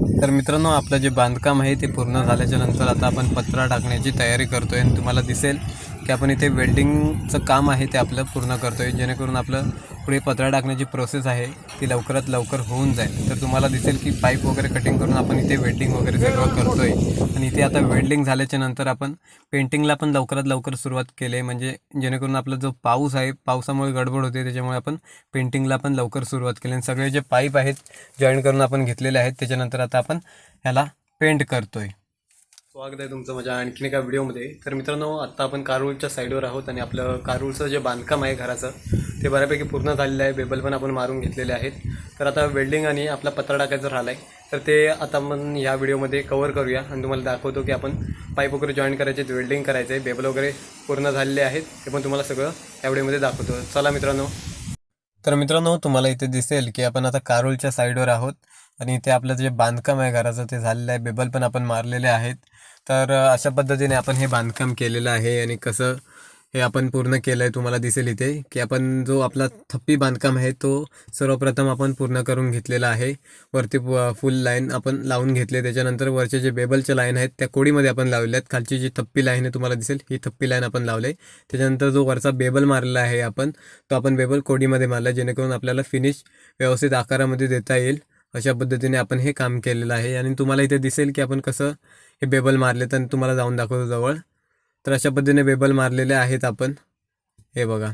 तर मित्रांनो आपलं जे बांधकाम आहे ते पूर्ण झाल्याच्यानंतर आता आपण पत्रा टाकण्याची तयारी करतो आहे आणि तुम्हाला दिसेल की आपण इथे वेल्डिंगचं काम आहे ते आपलं पूर्ण करतो आहे जेणेकरून आपलं पुढे पत्रा टाकण्याची प्रोसेस आहे ती लवकरात लवकर होऊन जाईल. तर तुम्हाला दिसेल की पाईप वगैरे कटिंग करून आपण इथे वेल्डिंग वगैरे सगळं करतो आहे आणि इथे आता वेल्डिंग झाल्याच्यानंतर आपण पेंटिंगला पण लवकरात लवकर सुरुवात केली आहे. म्हणजे जेणेकरून आपला जो पाऊस आहे पावसामुळे गडबड होते त्याच्यामुळे आपण पेंटिंगला पण लवकर सुरुवात केली. आणि सगळे जे पाईप आहेत जॉईन करून आपण घेतलेले आहेत त्याच्यानंतर आता आपण ह्याला पेंट करतो आहे स्वागत आहे तुमचं माझ्या आणखीन एका व्हिडिओमध्ये. तर मित्रांनो आत्ता आपण कारूळच्या साईडवर आहोत आणि आपलं कारूळचं जे बांधकाम आहे घराचं ते बऱ्यापैकी पूर्ण झालेलं आहे. बेबल पण आपण मारून घेतलेले आहेत. तर आता वेल्डिंग आणि आपला पत्रा टाकायचं राहिला आहे तर ते आता आपण ह्या व्हिडिओमध्ये कवर करूया आणि तुम्हाला दाखवतो की आपण पाईप वगैरे जॉईन करायचे वेल्डिंग करायचं आहे बेबल वगैरे पूर्ण झालेले आहेत. ते पण तुम्हाला सगळं या व्हिडिओमध्ये दाखवतो. चला मित्रांनो. तर मित्रांनो तुम्हाला इथे दिसेल की आपण आता कारूळच्या साईडवर आहोत आणि इथे आपलं जे बांधकाम आहे घराचं ते झालेलं आहे. बेबल पण आपण मारलेले आहेत. तर अशा पद्धतीने आपण हे बांधकाम केलेलं आहे आणि कसं हे आपण पूर्ण केलं आहे तुम्हाला दिसेल इथे की आपण जो आपला थप्पी बांधकाम आहे तो सर्वप्रथम आपण पूर्ण करून घेतलेला आहे. वरती फुल लाईन आपण लावून घेतले त्याच्यानंतर वरचे जे बेबलच्या लाईन आहेत त्या कोडीमध्ये आपण लावल्या आहेत. खालची जी थप्पी लाईन आहे तुम्हाला दिसेल ही थप्पी लाईन आपण लावले त्याच्यानंतर जो वरचा बेबल मारलेला आहे आपण तो आपण बेबल कोडीमध्ये मारला जेणेकरून आपल्याला फिनिश व्यवस्थित आकारामध्ये देता येईल. अशा पद्धतीने आपण हे काम केलेलं आहे. आणि तुम्हाला इथे दिसेल की आपण कसं हे बेबल मारले तर तुम्हाला जाऊन दाखवतो जवळ. तर अशा पद्धतीने बेबल मारलेले आहेत आपण. हे बघा.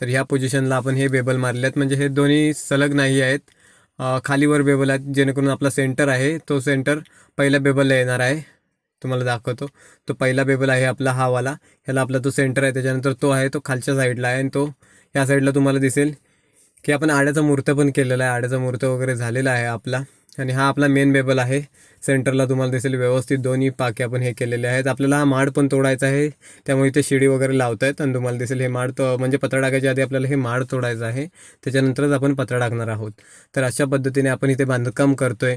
तर ह्या पोझिशनला आपण हे बेबल मारले आहेत म्हणजे हे दोन्ही सलग नाही आहेत. खालीवर बेबल आहेत जेणेकरून आपला सेंटर आहे. तो सेंटर पहिल्या बेबलला येणार आहे. तुम्हाला दाखवतो. तो पहिला बेबल आहे आपला हा वाला. ह्याला आपला तो सेंटर आहे. त्याच्यानंतर तो आहे तो खालच्या साईडला आहे आणि तो ह्या साईडला तुम्हाला दिसेल. की आपण आड्याचा मूर्त पण केलेला आहे. आड्याचा मूर्त वगैरे झालेला आहे आपला. आणि हा आपला मेन बेबल आहे. सेंटरला तुम्हाला दिसेल व्यवस्थित दोन्ही पाके आपण हे केलेले आहेत. आपल्याला हा माड पण तोडायचा आहे. त्यामुळे इथे शिडी वगैरे लावत आहेत आणि तुम्हाला दिसेल हे माड तो म्हणजे पत्रा टाकायच्या आधी आपल्याला हे माड तोडायचं आहे. त्याच्यानंतरच आपण पत्रा टाकणार आहोत. तर अशा पद्धतीने आपण इथे बांधकाम करतो आहे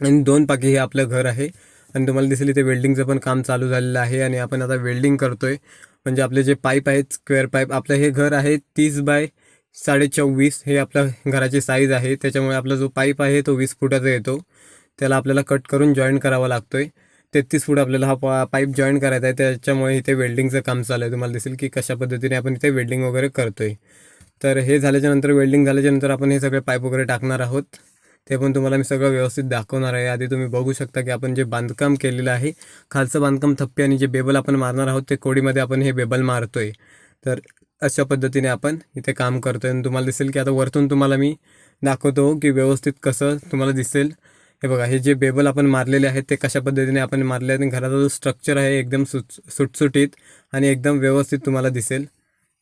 आणि दोन पाके हे आपलं घर आहे. आणि तुम्हाला दिसेल इथे वेल्डिंगचं पण काम चालू झालेलं आहे आणि आपण आता वेल्डिंग करतो आहे म्हणजे आपले जे पाईप आहेत स्क्वेअर पाईप आपलं हे घर आहे तीस बाय साडेचोवीस हे आपलं घराची साईज आहे. त्याच्यामुळे आपला जो पाईप आहे तो वीस फुटाचा येतो. त्याला आपल्याला कट करून जॉईन करावा लागतो आहे तेहतीस फूट आपल्याला हा पा पाईप जॉईन करायचा आहे. त्याच्यामुळे इथे वेल्डिंगचं काम चालू आहे. तुम्हाला दिसेल की कशा पद्धतीने आपण इथे वेल्डिंग वगैरे करतो आहे तर हे झाल्याच्यानंतर वेल्डिंग झाल्याच्यानंतर आपण हे सगळे पाईप वगैरे टाकणार आहोत. ते पण तुम्हाला मी सगळं व्यवस्थित दाखवणार आहे. आधी तुम्ही बघू शकता की आपण जे बांधकाम केलेलं आहे खालचं बांधकाम थप्पे आणि जे बेबल आपण मारणार आहोत ते कोडीमध्ये आपण हे बेबल मारतो आहे तर अशा पद्धतीने आपण इथे काम करतोय. आणि तुम्हाला दिसेल की आता वरतून तुम्हाला मी दाखवतो की व्यवस्थित कसं तुम्हाला दिसेल. हे बघा हे जे बेबल आपण मारलेले आहेत ते कशा पद्धतीने आपण मारले आहेत. आणि घराचा जो स्ट्रक्चर आहे एकदम सुट सुटसुटीत आणि एकदम व्यवस्थित तुम्हाला दिसेल.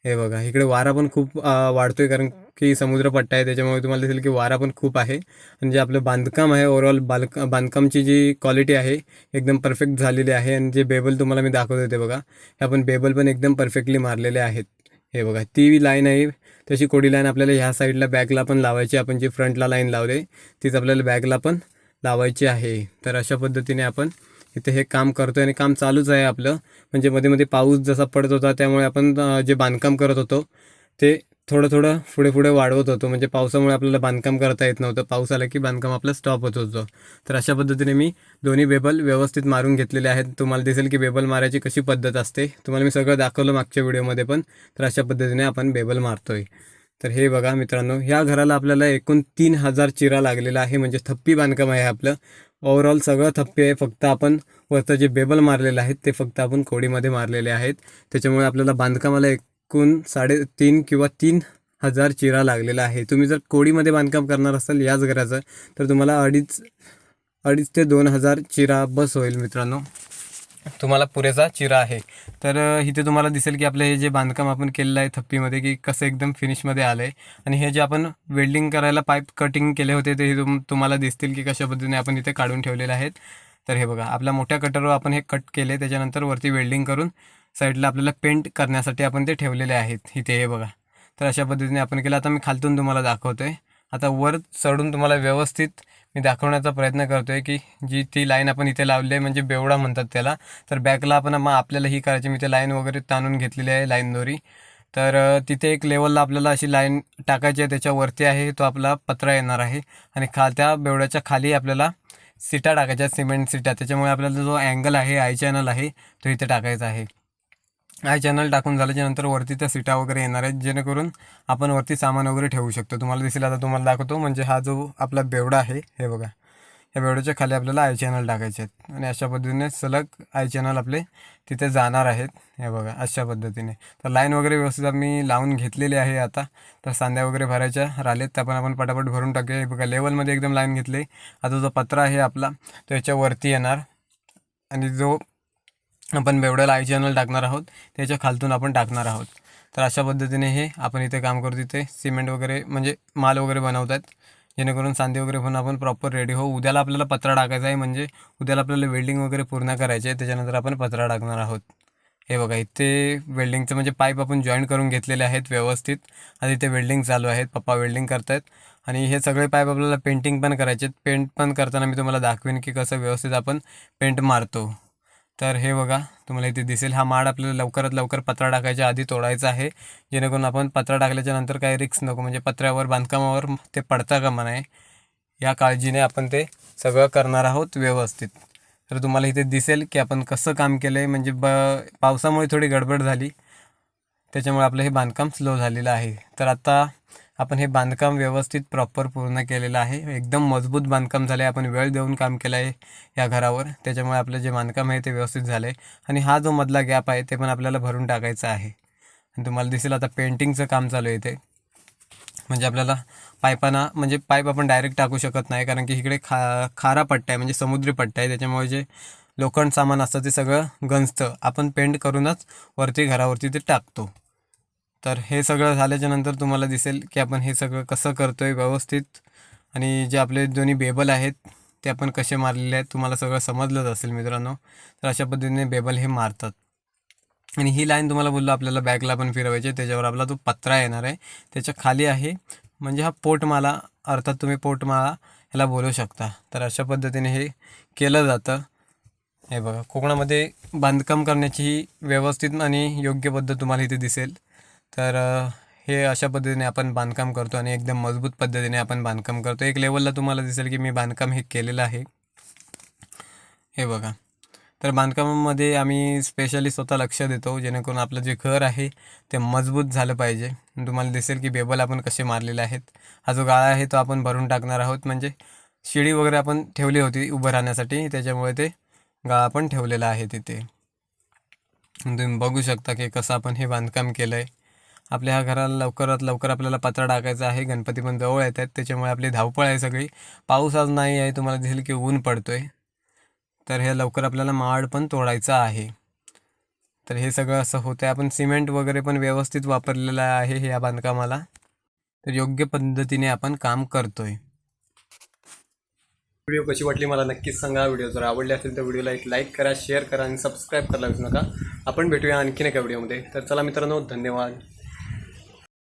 हे बघा इकडे वारा पण खूप वाढतो आहे कारण की समुद्रपट्टा आहे. त्याच्यामुळे तुम्हाला दिसेल की वारा पण खूप आहे. आणि जे आपलं बांधकाम आहे ओवरऑल बालक बांधकामची जी क्वालिटी आहे एकदम परफेक्ट झालेली आहे. आणि जे बेबल तुम्हाला मी दाखवत होते बघा हे आपण बेबल पण एकदम परफेक्टली मारलेले आहेत. हे बघा ती लाईन आहे. तशी कोडी लाईन आपल्याला ह्या साईडला बॅगला पण लावायची. आपण जी फ्रंटला लाईन लावले तीच आपल्याला बॅगला पण लावायची आहे. तर अशा पद्धतीने आपण इथे हे काम करतोय आणि काम चालूच आहे आपलं. म्हणजे मध्ये मध्ये पाऊस जसा पडत होता त्यामुळे आपण जे बांधकाम करत होतो ते थोडं थोडं पुढे पुढे वाढवत होतो. म्हणजे पावसामुळे आपल्याला बांधकाम करता येत नव्हतं. पाऊस आला की बांधकाम आपलं स्टॉप होत होतं. तर अशा पद्धतीने मी दोन्ही बेबल व्यवस्थित मारून घेतलेले आहेत. तुम्हाला दिसेल की बेबल मारायची कशी पद्धत असते. तुम्हाला मी सगळं दाखवलं मागच्या व्हिडिओमध्ये पण. तर अशा पद्धतीने आपण बेबल मारतोय. तर हे बघा मित्रांनो ह्या घराला आपल्याला एकूण तीन हजार चिरा लागलेला आहे. म्हणजे थप्पी बांधकाम आहे आपलं. ओव्हरऑल सगळं थप्पी आहे. फक्त आपण वरचं जे बेबल मारलेलं आहेत ते फक्त आपण कोडीमध्ये मारलेले आहेत. त्याच्यामुळे आपल्याला बांधकामाला एक एकूण साडेतीन किंवा तीन हजार चिरा लागलेला आहे. तुम्ही जर कोडीमध्ये बांधकाम करणार असाल याच घराचं तर तुम्हाला अडीच अडीच ते दोन हजार चिरा बस होईल मित्रांनो. तुम्हाला पुरेसा चिरा आहे. तर इथे तुम्हाला दिसेल की आपलं हे जे बांधकाम आपण केलेलं आहे थप्पीमध्ये की कसं एकदम फिनिशमध्ये आलं आहे आणि हे जे आपण वेल्डिंग करायला पाईप कटिंग केले होते ते तुम तुम्हाला दिसतील की कशा पद्धतीने आपण इथे काढून ठेवलेले आहेत. तर हे बघा आपल्या मोठ्या कटरवर आपण हे कट केले त्याच्यानंतर वरती वेल्डिंग करून साईडला आपल्याला पेंट करण्यासाठी आपण ते ठेवलेले आहेत. इथे हे बघा. तर अशा पद्धतीने आपण केलं. आता मी खालतून तुम्हाला दाखवतो आहे आता वर चढून तुम्हाला व्यवस्थित मी दाखवण्याचा प्रयत्न करतो आहे की जी ती लाईन आपण इथे लावली आहे म्हणजे बेवडा म्हणतात त्याला. तर बॅकला आपण मग आपल्याला ही करायची. मी ते लाईन वगैरे ताणून घेतलेली आहे लाईन दोरी तर तिथे एक लेवलला आपल्याला अशी लाईन टाकायची आहे. त्याच्यावरती आहे. तो आपला पत्रा येणार आहे. आणि खा त्या बेवड्याच्या खाली आपल्याला सीटा टाकायच्या सिमेंट सीटा. त्याच्यामुळे आपल्याला जो अँगल आहे आय चॅनल आहे तो इथे टाकायचा आहे. आय चॅनल टाकून झाल्याच्यानंतर वरती त्या सीटा वगैरे येणार आहेत जेणेकरून आपण वरती सामान वगैरे ठेवू शकतो. तुम्हाला दिसेल आता तुम्हाला दाखवतो म्हणजे हा जो आपला बेवडा आहे हे बघा. या बेवड्याच्या खाली आपल्याला आय चॅनल टाकायचे आहेत. आणि अशा पद्धतीने सलग आय चॅनल आपले तिथे जाणार आहेत. हे बघा अशा पद्धतीने. तर लाईन वगैरे व्यवस्थित आम्ही लावून घेतलेली आहे आता. तर सांध्या वगैरे भरायच्या राहिलेत त्या पण आपण पटापट भरून टाकूया. हे बघा लेवलमध्ये एकदम लाईन घेतली. आता जो पत्रा आहे आपला तो याच्यावरती येणार. आणि जो आपण बेवड्याला आय चॅनल टाकणार आहोत. त्याच्या खालतून आपण टाकणार आहोत. तर अशा पद्धतीने हे आपण इथे काम करू तिथे सिमेंट वगैरे म्हणजे माल वगैरे बनवत आहेत जेणेकरून सांधे वगैरे पण आपण प्रॉपर रेडी हो. उद्याला आपल्याला पत्रा टाकायचा आहे म्हणजे उद्याला आपल्याला वेल्डिंग वगैरे पूर्ण करायचे आहे. त्याच्यानंतर आपण पत्रा टाकणार आहोत. हे बघा इथे वेल्डिंगचं म्हणजे पाईप आपण जॉईन करून घेतलेले आहेत व्यवस्थित. आणि इथे वेल्डिंग चालू आहेत. पप्पा वेल्डिंग करतायत. आणि हे सगळे पाईप आपल्याला पेंटिंग पण करायचे आहेत. पेंट पण करताना मी तुम्हाला दाखवेन की कसं व्यवस्थित आपण पेंट मारतो. तर हे बघा तुम्हाला इथे दिसेल हा माड आपल्याला लवकरात लवकर पत्रा टाकायच्या आधी तोडायचा आहे. जेणेकरून आपण पत्रा टाकल्याच्या नंतर काही रिक्स नको म्हणजे पत्र्यावर बांधकामावर ते पडता कामा नये. या काळजीने आपण ते सगळं करणार आहोत व्यवस्थित. तर तुम्हाला इथे दिसेल की आपण कसं काम केलं आहे म्हणजे ब पावसामुळे थोडी गडबड झाली. त्याच्यामुळे आपलं हे बांधकाम स्लो झालेलं आहे. तर आता आपण हे बांधकाम व्यवस्थित प्रॉपर पूर्ण केलेलं आहे. एकदम मजबूत बांधकाम झालं आहे आपण वेळ देऊन काम केलं आहे या घरावर. त्याच्यामुळे आपलं जे बांधकाम आहे ते व्यवस्थित झालं आहे आणि हा जो मधला गॅप आहे ते पण आपल्याला भरून टाकायचा आहे. आणि तुम्हाला दिसेल आता पेंटिंगचं काम चालू आहे इथे. म्हणजे आपल्याला पाईपांना म्हणजे पाईप आपण डायरेक्ट टाकू शकत नाही. कारण की इकडे खा खारा पट्टा आहे म्हणजे समुद्री पट्टा आहे. त्याच्यामुळे जे लोखंड सामान असतं ते सगळं गंजतं. आपण पेंट करूनच वरती घरावरती ते टाकतो. तर हे सगळं झाल्याच्यानंतर तुम्हाला दिसेल की आपण हे सगळं कसं करतो आहे व्यवस्थित. आणि जे आपले दोन्ही बेबल आहेत ते आपण कसे मारलेले आहेत तुम्हाला सगळं समजलंच असेल मित्रांनो. तर अशा पद्धतीने बेबल हे मारतात. आणि ही लाईन तुम्हाला बोललो आपल्याला बॅकला पण फिरवायची त्याच्यावर आपला तो पत्रा येणार आहे. त्याच्याखाली आहे म्हणजे हा पोटमाला अर्थात तुम्ही पोटमाळा ह्याला बोलू शकता. तर अशा पद्धतीने हे केलं जातं. हे बघा कोकणामध्ये बांधकाम करण्याची ही व्यवस्थित आणि योग्य पद्धत तुम्हाला इथे दिसेल. तर हे अशा पद्धतीने आपण बांधकाम करतो आणि एकदम मजबूत पद्धतीने आपण बांधकाम करतो. एक लेवलला तुम्हाला दिसेल की मी बांधकाम हे केलेलं आहे. हे बघा. तर बांधकामामध्ये आम्ही स्पेशली स्वतः लक्ष देतो जेणेकरून आपलं जे घर आहे ते मजबूत झालं पाहिजे. तुम्हाला दिसेल की बेबल आपण कसे मारलेले आहेत. हा जो गाळा आहे तो आपण भरून टाकणार आहोत. म्हणजे शिडी वगैरे आपण ठेवली होती उभं राहण्यासाठी त्याच्यामुळे ते गाळा पण ठेवलेला आहे तिथे. तुम्ही बघू शकता की कसं आपण हे बांधकाम केलं आहे आपल्या ह्या घराला लवकरात लवकर आपल्याला पत्रा टाकायचा आहे. गणपती पण जवळ येत आहेत. त्याच्यामुळे आपली धावपळ आहे सगळी. पाऊस आज नाही आहे. तुम्हाला दिसेल की ऊन पडतो आहे तर हे लवकर आपल्याला माड पण तोडायचा आहे. तर हे सगळं असं होतं आहे आपण सिमेंट वगैरे पण व्यवस्थित वापरलेलं आहे हे या बांधकामाला. तर योग्य पद्धतीने आपण काम करतोय. व्हिडिओ कशी वाटली मला नक्कीच सांगा. व्हिडिओ जर आवडले असेल तर व्हिडिओला एक लाईक करा शेअर करा आणि सबस्क्राईब करायला विसरू नका. आपण भेटूया आणखीन एका व्हिडिओमध्ये. तर चला मित्रांनो धन्यवाद.